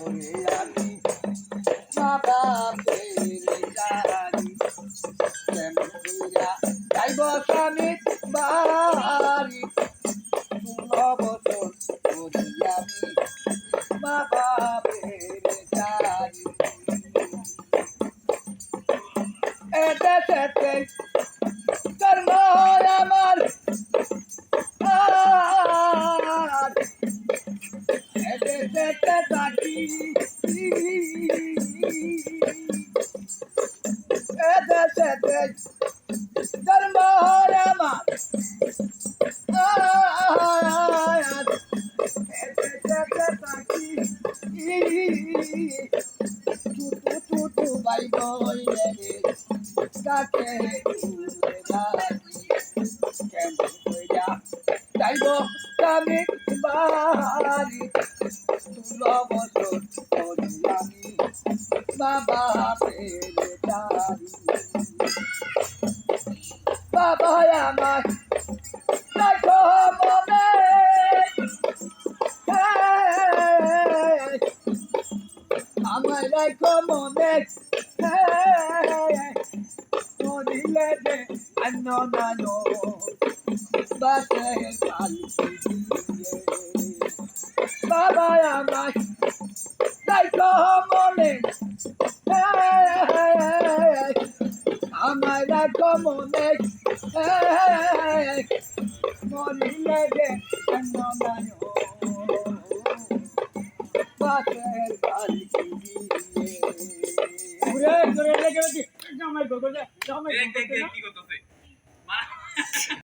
করে আমি মা বাপের জানি কেমন কইরা যাইব জানি এদেশেতে কর্ম আমার Tutu, tutu, bye, boy, yeah, yeah. আমি বাড়ি। তুলো বছর করি আমি বাবা পেরে দাঁড়ি বাবা আমার দেখো মনে। আমার দেখো মনে। যে অন্য নানো বাসে কালকে দিয়ে আমার দেখো মনে মনে মরিলে বাসে কালকে দিয়ে ঘুরে ঘুরে লেগে জামাই গোগো জামাই কি করতেছে।